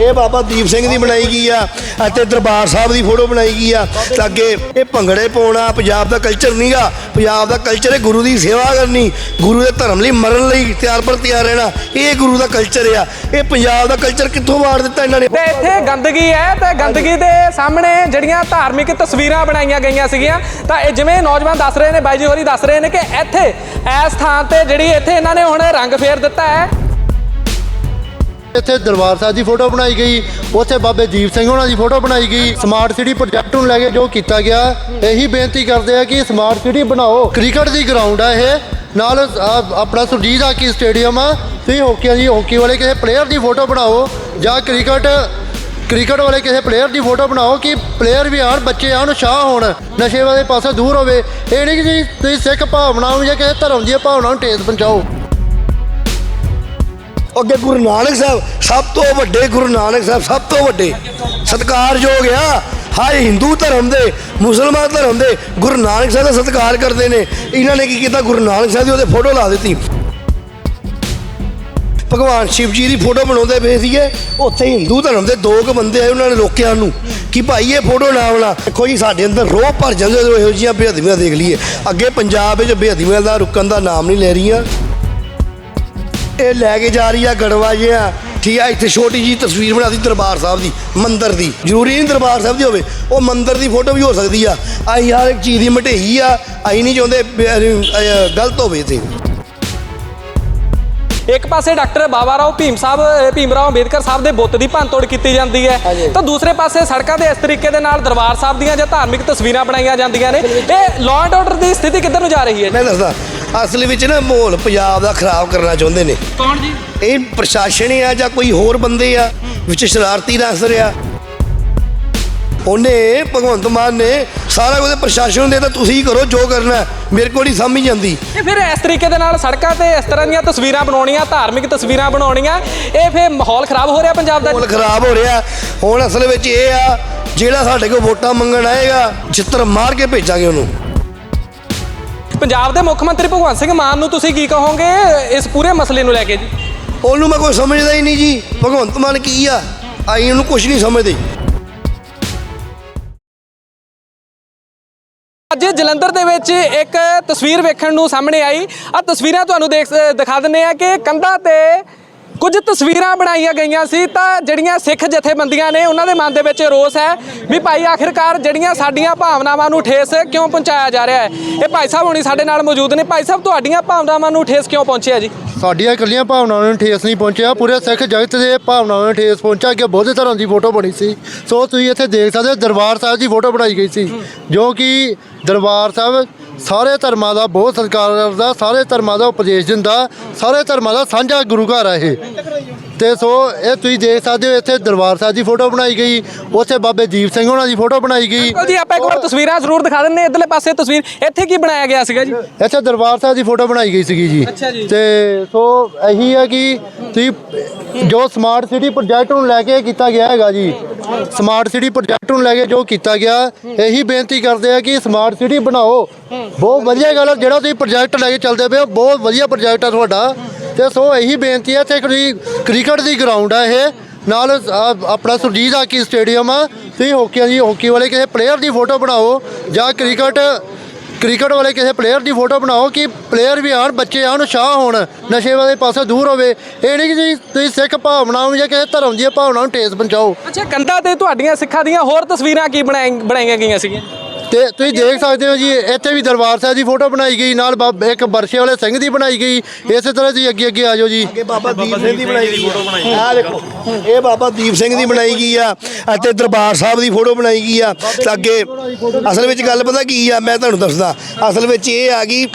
ਇਹ ਬਾਬਾ ਦੀਪ ਸਿੰਘ ਦੀ ਬਣਾਈ ਗਈ ਆ ਅਤੇ ਦਰਬਾਰ ਸਾਹਿਬ ਦੀ ਫੋਟੋ ਬਣਾਈ ਗਈ ਆ। ਤਾਂ ਅੱਗੇ ਇਹ ਭੰਗੜੇ ਪਾਉਣਾ ਪੰਜਾਬ ਦਾ ਕਲਚਰ ਨਹੀਂਗਾ ਪੰਜਾਬ ਦਾ ਕਲਚਰ ਹੈ ਗੁਰੂ ਦੀ ਸੇਵਾ ਕਰਨੀ, ਗੁਰੂ ਦੇ ਧਰਮ ਲਈ ਮਰਨ ਲਈ ਤਿਆਰ ਪਰ ਤਿਆਰ ਰਹਿਣਾ, ਇਹ ਗੁਰੂ ਦਾ ਕਲਚਰ ਆ। ਇਹ ਪੰਜਾਬ ਦਾ ਕਲਚਰ ਕਿੱਥੋਂ ਵਾੜ ਦਿੱਤਾ ਇਹਨਾਂ ਨੇ? ਤੇ ਇੱਥੇ ਗੰਦਗੀ ਹੈ ਤੇ ਗੰਦਗੀ ਦੇ ਸਾਹਮਣੇ ਜਿਹੜੀਆਂ ਧਾਰਮਿਕ ਤਸਵੀਰਾਂ ਬਣਾਈਆਂ ਗਈਆਂ ਸੀਗੀਆਂ। ਤਾਂ ਇਹ ਜਿਵੇਂ ਨੌਜਵਾਨ ਦੱਸ ਰਹੇ ਨੇ, ਬਾਈ ਜੀ ਹੋਰੀ ਦੱਸ ਰਹੇ ਨੇ ਕਿ ਇੱਥੇ ਇਸ ਥਾਂ ਤੇ ਜਿਹੜੀ ਇੱਥੇ ਇਹਨਾਂ ਨੇ ਹੁਣ ਰੰਗ ਫੇਰ ਦਿੱਤਾ ਹੈ। ਇੱਥੇ ਦਰਬਾਰ ਸਾਹਿਬ ਦੀ ਫੋਟੋ ਬਣਾਈ ਗਈ, ਉੱਥੇ ਬਾਬੇ ਦੀਪ ਸਿੰਘ ਹੋਣਾ ਦੀ ਫੋਟੋ ਬਣਾਈ ਗਈ। ਸਮਾਰਟ ਸਿਟੀ ਪ੍ਰੋਜੈਕਟ ਨੂੰ ਲੈ ਕੇ ਜੋ ਕੀਤਾ ਗਿਆ, ਇਹੀ ਬੇਨਤੀ ਕਰਦੇ ਆ ਕਿ ਸਮਾਰਟ ਸਿਟੀ ਬਣਾਓ। ਕ੍ਰਿਕਟ ਦੀ ਗਰਾਊਂਡ ਆ ਇਹ। ਨਾਲ ਆਪਣਾ ਸੁਰਜੀਤ ਹਾਕੀ ਸਟੇਡੀਅਮ ਆ। ਤੁਸੀਂ ਹਾਕੀ ਦੀ ਹੋਕੀ ਵਾਲੇ ਕਿਸੇ ਪਲੇਅਰ ਦੀ ਫੋਟੋ ਬਣਾਓ ਜਾਂ ਕ੍ਰਿਕਟ ਕ੍ਰਿਕਟ ਵਾਲੇ ਕਿਸੇ ਪਲੇਅਰ ਦੀ ਫੋਟੋ ਬਣਾਓ ਕਿ ਪਲੇਅਰ ਵੀ ਆਣ ਬੱਚੇ ਆਣ ਉਤਸ਼ਾਹ ਹੋਣ, ਨਸ਼ੇ ਵਾਲੇ ਪਾਸੇ ਦੂਰ ਹੋਵੇ। ਇਹ ਨਹੀਂ ਕਿ ਤੁਸੀਂ ਸਿੱਖ ਭਾਵਨਾ ਨੂੰ ਜਾਂ ਕਿਸੇ ਧਰਮ ਦੀਆਂ ਭਾਵਨਾ ਨੂੰ ਠੇਸ ਪਹੁੰਚਾਓ। ਅੱਗੇ ਗੁਰੂ ਨਾਨਕ ਸਾਹਿਬ, ਸਭ ਤੋਂ ਵੱਡੇ ਗੁਰੂ ਨਾਨਕ ਸਾਹਿਬ, ਸਭ ਤੋਂ ਵੱਡੇ ਸਤਿਕਾਰਯੋਗ ਆ। ਹਰ ਹਿੰਦੂ ਧਰਮ ਦੇ, ਮੁਸਲਮਾਨ ਧਰਮ ਦੇ ਗੁਰੂ ਨਾਨਕ ਸਾਹਿਬ ਦਾ ਸਤਿਕਾਰ ਕਰਦੇ ਨੇ। ਇਹਨਾਂ ਨੇ ਕੀ ਕੀਤਾ? ਗੁਰੂ ਨਾਨਕ ਸਾਹਿਬ ਦੀ ਉਹਦੇ ਫੋਟੋ ਲਾ ਦਿੱਤੀ। ਭਗਵਾਨ ਸ਼ਿਵ ਜੀ ਦੀ ਫੋਟੋ ਬਣਾਉਂਦੇ ਪਏ ਸੀਗੇ। ਉੱਥੇ ਹਿੰਦੂ ਧਰਮ ਦੇ ਦੋ ਕੁ ਬੰਦੇ ਆਏ ਉਹਨਾਂ ਨੇ ਰੋਕਿਆ ਉਹਨੂੰ ਕਿ ਭਾਈ ਇਹ ਫੋਟੋ ਨਾ ਬਣਾ। ਦੇਖੋ ਜੀ, ਸਾਡੇ ਅੰਦਰ ਰੋਹ ਭਰ ਜਾਂਦੇ ਜਦੋਂ ਇਹੋ ਜਿਹੀਆਂ ਬੇਅਦਬੀਆਂ ਦੇਖ ਲਈਏ। ਅੱਗੇ ਪੰਜਾਬ ਵਿੱਚ ਬੇਅਦਬੀਆਂ ਦਾ, ਰੁਕਣ ਦਾ ਨਾਮ ਨਹੀਂ ਲੈ ਰਹੀਆਂ। ਇਹ ਲੈ ਕੇ ਜਾ ਰਹੀ ਆ ਗੜਵਾ ਜਿਹਾ ਠੀਕ ਆ ਇੱਥੇ ਛੋਟੀ ਜੀ ਤਸਵੀਰ ਬਣਾਦੀ ਦਰਬਾਰ ਸਾਹਿਬ ਦੀ ਮੰਦਿਰ ਦੀ। ਜ਼ਰੂਰੀ ਨਹੀਂ ਦਰਬਾਰ ਸਾਹਿਬ ਦੀ ਹੋਵੇ ਉਹ ਮੰਦਿਰ ਦੀ ਫੋਟੋ ਵੀ ਹੋ ਸਕਦੀ ਆ। ਆਈ ਹਰ ਇੱਕ ਚੀਜ਼ ਦੀ ਮਟੇਈ ਆ ਆਈ ਨਹੀਂ ਚਾਹੁੰਦੇ ਗਲਤ ਹੋਵੇ ਤੇ ਇੱਕ ਪਾਸੇ ਡਾਕਟਰ ਬਾਬਾ ਰਾਓ ਭੀਮ ਸਾਹਿਬ ਭੀਮ ਰਾਓ ਅੰਬੇਦਕਰ ਸਾਹਿਬ ਦੇ ਬੁੱਤ ਦੀ ਭੰਨਤੋੜ ਕੀਤੀ ਜਾਂਦੀ ਹੈ। ਤਾਂ ਦੂਸਰੇ ਪਾਸੇ ਸੜਕਾਂ ਦੇ ਇਸ ਤਰੀਕੇ ਦੇ ਨਾਲ ਦਰਬਾਰ ਸਾਹਿਬ ਦੀਆਂ ਜਾਂ ਧਾਰਮਿਕ ਤਸਵੀਰਾਂ ਬਣਾਈਆਂ ਜਾਂਦੀਆਂ ਨੇ। ਇਹ ਲਾਅ ਐਂਡ ਆਰਡਰ ਦੀ ਸਥਿਤੀ ਕਿੱਧਰ ਨੂੰ ਜਾ ਰਹੀ ਹੈ ਮੈਂ ਦੱਸਦਾ ਅਸਲ ਵਿੱਚ ਨਾ ਮਾਹੌਲ ਪੰਜਾਬ ਦਾ ਖਰਾਬ ਕਰਨਾ ਚਾਹੁੰਦੇ ਨੇ। ਕੌਣ ਜੀ? ਇਹ ਪ੍ਰਸ਼ਾਸਨ ਆ ਜਾਂ ਕੋਈ ਹੋਰ ਬੰਦੇ ਆ ਵਿੱਚ ਸ਼ਰਾਰਤੀ ਨਸਰ ਆ ਉਹਨੇ ਭਗਵੰਤ ਮਾਨ ਨੇ ਸਾਰਾ ਉਹਦੇ ਪ੍ਰਸ਼ਾਸਨ ਨੂੰ ਦੇ ਤਾਂ ਤੁਸੀਂ ਕਰੋ ਜੋ ਕਰਨਾ ਹੈ। ਮੇਰੇ ਕੋਲ ਨਹੀਂ ਸਮਝ ਜਾਂਦੀ ਇਹ ਫਿਰ ਇਸ ਤਰੀਕੇ ਦੇ ਨਾਲ ਸੜਕਾਂ ਤੇ ਇਸ ਤਰ੍ਹਾਂ ਦੀਆਂ ਤਸਵੀਰਾਂ ਬਣਾਉਣੀਆਂ ਧਾਰਮਿਕ ਤਸਵੀਰਾਂ ਬਣਾਉਣੀਆਂ ਇਹ ਫਿਰ ਮਾਹੌਲ ਖਰਾਬ ਹੋ ਰਿਹਾ ਪੰਜਾਬ ਦਾ? ਮਾਹੌਲ ਖਰਾਬ ਹੋ ਰਿਹਾ। ਹੁਣ ਅਸਲ ਵਿੱਚ ਇਹ ਆ ਜਿਹੜਾ ਸਾਡੇ ਕੋਲ ਵੋਟਾਂ ਮੰਗਣ ਆਏਗਾ ਚਿੱਤਰ ਮਾਰ ਕੇ ਭੇਜਾਂਗੇ ਉਹਨੂੰ। ਪੰਜਾਬ ਦੇ ਮੁੱਖ ਮੰਤਰੀ ਭਗਵੰਤ ਸਿੰਘ ਮਾਨ ਨੂੰ ਤੁਸੀਂ ਕੀ ਕਹੋਗੇ ਇਸ ਪੂਰੇ ਮਸਲੇ ਨੂੰ ਲੈ ਕੇ ਜੀ? ਉਹਨੂੰ ਮੈਂ ਕੋਈ ਸਮਝਦਾ ਹੀ ਨਹੀਂ ਜੀ। ਭਗਵੰਤ ਮਾਨ ਕੀ ਆ? ਆਈ ਉਹਨੂੰ ਕੁਝ ਨਹੀਂ ਸਮਝਦੇ। ਅੱਜ ਜਲੰਧਰ ਦੇ ਵਿੱਚ ਇੱਕ ਤਸਵੀਰ ਵੇਖਣ ਨੂੰ ਸਾਹਮਣੇ ਆਈ। ਆ ਤਸਵੀਰਾਂ ਤੁਹਾਨੂੰ ਦੇਖ ਦਿਖਾ ਦਿੰਨੇ ਆ ਕਿ ਕੰਧਾਂ ਤੇ ਕੁਝ ਤਸਵੀਰਾਂ ਬਣਾਈਆਂ ਗਈਆਂ ਸੀ ਤਾਂ ਜਿਹੜੀਆਂ ਸਿੱਖ ਜਥੇਬੰਦੀਆਂ ਨੇ ਉਹਨਾਂ ਦੇ ਮਨ ਦੇ ਵਿੱਚ ਰੋਸ ਹੈ ਵੀ ਭਾਈ ਆਖਿਰਕਾਰ ਜਿਹੜੀਆਂ ਸਾਡੀਆਂ ਭਾਵਨਾਵਾਂ ਨੂੰ ਠੇਸ ਕਿਉਂ ਪਹੁੰਚਾਇਆ ਜਾ ਰਿਹਾ ਹੈ? ਇਹ ਭਾਈ ਸਾਹਿਬ ਹੁਣੀ ਸਾਡੇ ਨਾਲ ਮੌਜੂਦ ਨੇ। ਭਾਈ ਸਾਹਿਬ, ਤੁਹਾਡੀਆਂ ਭਾਵਨਾਵਾਂ ਨੂੰ ਠੇਸ ਕਿਉਂ ਪਹੁੰਚਿਆ ਜੀ? ਸਾਡੀਆਂ ਇਕੱਲੀਆਂ ਭਾਵਨਾਵਾਂ ਨੂੰ ਠੇਸ ਨਹੀਂ ਪਹੁੰਚਿਆ। ਪੂਰੇ ਸਿੱਖ ਜਗਤ ਦੇ ਭਾਵਨਾਵਾਂ ਨੂੰ ਠੇਸ ਪਹੁੰਚਾ ਕਿ ਬੁੱਧ ਧਰਮ ਦੀ ਫੋਟੋ ਬਣੀ ਸੀ। ਸੋ ਤੁਸੀਂ ਇੱਥੇ ਦੇਖ ਸਕਦੇ ਹੋ ਦਰਬਾਰ ਸਾਹਿਬ ਦੀ ਫੋਟੋ ਬਣਾਈ ਗਈ ਸੀ, ਜੋ ਕਿ ਦਰਬਾਰ ਸਾਹਿਬ ਸਾਰੇ ਧਰਮਾਂ ਦਾ ਬਹੁਤ ਸਤਿਕਾਰ ਕਰਦਾ, ਸਾਰੇ ਧਰਮਾਂ ਦਾ ਉਪਦੇਸ਼ ਦਿੰਦਾ, ਸਾਰੇ ਧਰਮਾਂ ਦਾ ਸਾਂਝਾ ਗੁਰੂ ਘਰ ਆ ਇਹ। ਤੇ ਸੋ ਇਹ ਤੁਸੀਂ ਦੇਖ ਸਕਦੇ ਹੋ ਇੱਥੇ ਦਰਬਾਰ ਸਾਹਿਬ ਦੀ ਫੋਟੋ ਬਣਾਈ ਗਈ ਉੱਥੇ ਬਾਬੇ ਦੀਪ ਸਿੰਘ ਹੋਣਾ ਦੀ ਫੋਟੋ ਬਣਾਈ ਗਈ। ਜੀ ਆਪਾਂ ਇੱਕ ਵਾਰ ਤਸਵੀਰਾਂ ਜ਼ਰੂਰ ਦਿਖਾ ਦਿੰਨੇ ਇਧਰਲੇ ਪਾਸੇ ਤਸਵੀਰ ਇੱਥੇ ਕੀ ਬਣਾਇਆ ਗਿਆ ਸੀਗਾ ਜੀ? ਇੱਥੇ ਦਰਬਾਰ ਸਾਹਿਬ ਦੀ ਫੋਟੋ ਬਣਾਈ ਗਈ ਸੀਗੀ ਜੀ। ਤੇ ਸੋ ਇਹੀ ਹੈ ਕਿ ਤੁਸੀਂ ਜੋ ਸਮਾਰਟ ਸਿਟੀ ਪ੍ਰੋਜੈਕਟ ਨੂੰ ਲੈ ਕੇ ਕੀਤਾ ਗਿਆ ਹੈਗਾ ਜੀ ਸਮਾਰਟ ਸਿਟੀ ਪ੍ਰੋਜੈਕਟ ਨੂੰ ਲੈ ਕੇ ਜੋ ਕੀਤਾ ਗਿਆ ਇਹੀ ਬੇਨਤੀ ਕਰਦੇ ਆ ਕਿ ਸਮਾਰਟ ਸਿਟੀ ਬਣਾਓ। ਬਹੁਤ ਵਧੀਆ ਗੱਲ ਹੈ ਜਿਹੜਾ ਤੁਸੀਂ ਪ੍ਰੋਜੈਕਟ ਲੈ ਕੇ ਚੱਲਦੇ ਪਏ ਹੋ ਬਹੁਤ ਵਧੀਆ ਪ੍ਰੋਜੈਕਟ ਆ ਤੁਹਾਡਾ। ਤੇ ਸੋ ਇਹੀ ਬੇਨਤੀ ਹੈ ਤੇ ਕ੍ਰਿਕਟ ਦੀ ਗਰਾਊਂਡ ਆ ਇਹ। ਨਾਲ ਆਪਣਾ ਸੁਰਜੀਤ ਹਾਕੀ ਸਟੇਡੀਅਮ ਆ। ਤੁਸੀਂ ਹਾਕੀ ਦੀ ਹਾਕੀ ਵਾਲੇ ਕਿਸੇ ਪਲੇਅਰ ਦੀ ਫੋਟੋ ਬਣਾਓ ਜਾਂ ਕ੍ਰਿਕਟ ਕ੍ਰਿਕਟ ਵਾਲੇ ਕਿਸੇ ਪਲੇਅਰ ਦੀ ਫੋਟੋ ਬਣਾਓ ਕਿ ਪਲੇਅਰ ਵੀ ਆਣ ਬੱਚੇ ਆਣ ਉਤਸ਼ਾਹ ਹੋਣ, ਨਸ਼ੇ ਵਾਲੇ ਪਾਸੇ ਦੂਰ ਹੋਵੇ। ਇਹ ਨਹੀਂ ਕਿ ਤੁਸੀਂ ਸਿੱਖ ਭਾਵਨਾ ਨੂੰ ਜਾਂ ਕਿਸੇ ਧਰਮ ਦੀਆਂ ਭਾਵਨਾ ਨੂੰ ਠੇਸ ਪਹੁੰਚਾਓ। ਅੱਛਾ, ਕੰਧਾਂ ਤੇ ਤੁਹਾਡੀਆਂ ਸਿੱਖਾਂ ਦੀਆਂ ਹੋਰ ਤਸਵੀਰਾਂ ਕੀ ਬਣਾਈ- ਬਣਾਈਆਂ ਗਈਆਂ ਸੀਗੀਆਂ? ਤੇ ਤੁਸੀਂ ਦੇਖ ਸਕਦੇ ਹੋ ਜੀ ਇੱਥੇ ਵੀ ਦਰਬਾਰ ਸਾਹਿਬ ਦੀ ਫੋਟੋ ਬਣਾਈ ਗਈ ਨਾਲ ਬਾਬ- ਇੱਕ ਬਰਸ਼ੇ ਵਾਲੇ ਸਿੰਘ ਦੀ ਬਣਾਈ ਗਈ। ਇਸੇ ਤਰ੍ਹਾਂ ਤੁਸੀਂ ਅੱਗੇ ਅੱਗੇ ਆ ਜਾਓ ਜੀ। ਇਹ ਬਾਬਾ ਦੀਪ ਸਿੰਘ ਦੀ ਬਣਾਈ ਗਈ ਆ। ਆਹ ਦੇਖੋ ਇਹ ਬਾਬਾ ਦੀਪ ਸਿੰਘ ਦੀ ਬਣਾਈ ਗਈ ਆ ਅਤੇ ਦਰਬਾਰ ਸਾਹਿਬ ਦੀ ਫੋਟੋ ਬਣਾਈ ਗਈ ਆ। ਤਾਂ ਅੱਗੇ ਅਸਲ ਵਿੱਚ ਗੱਲ ਪਤਾ ਕੀ ਆ ਮੈਂ ਤੁਹਾਨੂੰ ਦੱਸਦਾ ਅਸਲ ਵਿੱਚ ਇਹ ਆ ਗਈ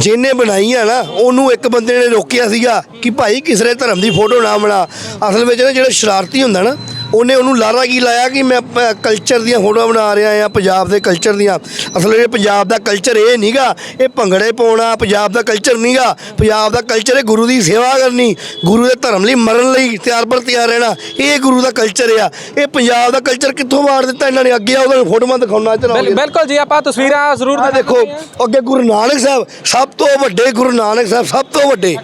ਜਿਹਨੇ ਬਣਾਈ ਆ ਨਾ ਉਹਨੂੰ ਇੱਕ ਬੰਦੇ ਨੇ ਰੋਕਿਆ ਸੀਗਾ ਕਿ ਭਾਈ ਕਿਸੇ ਧਰਮ ਦੀ ਫੋਟੋ ਨਾ ਬਣਾ। ਅਸਲ ਵਿੱਚ ਨਾ ਜਿਹੜਾ ਸ਼ਰਾਰਤੀ ਹੁੰਦਾ ਨਾ ਉਹਨੇ ਉਹਨੂੰ ਲਾਰਾ ਕੀ ਲਾਇਆ ਕਿ ਮੈਂ ਕਲਚਰ ਦੀਆਂ ਫੋਟੋਆਂ ਬਣਾ ਰਿਹਾ ਆ ਪੰਜਾਬ ਦੇ ਕਲਚਰ ਦੀਆਂ। ਅਸਲ ਇਹ ਪੰਜਾਬ ਦਾ ਕਲਚਰ ਇਹ ਨਹੀਂਗਾ ਇਹ ਭੰਗੜੇ ਪਾਉਣਾ ਪੰਜਾਬ ਦਾ ਕਲਚਰ ਨਹੀਂਗਾ ਪੰਜਾਬ ਦਾ ਕਲਚਰ ਹੈ ਗੁਰੂ ਦੀ ਸੇਵਾ ਕਰਨੀ ਗੁਰੂ ਦੇ ਧਰਮ ਲਈ ਮਰਨ ਲਈ ਤਿਆਰ ਪਰ ਤਿਆਰ ਰਹਿਣਾ ਇਹ ਗੁਰੂ ਦਾ ਕਲਚਰ ਆ। ਇਹ ਪੰਜਾਬ ਦਾ ਕਲਚਰ ਕਿੱਥੋਂ ਵਾਰ ਦਿੱਤਾ ਇਹਨਾਂ ਨੇ? ਅੱਗੇ ਉਹਦੇ ਫੋਟੋਆਂ ਦਿਖਾਉਣਾ ਚਲਾਉਂਗੇ ਬਿਲਕੁਲ ਜੀ ਆਪਾਂ ਤਸਵੀਰਾਂ ਜ਼ਰੂਰ ਦੇਖੋ ਅੱਗੇ ਗੁਰੂ ਨਾਨਕ ਸਾਹਿਬ ਸਭ ਤੋਂ ਵੱਡੇ ਗੁਰੂ ਨਾਨਕ ਸਾਹਿਬ ਸਭ ਤੋਂ ਵੱਡੇ।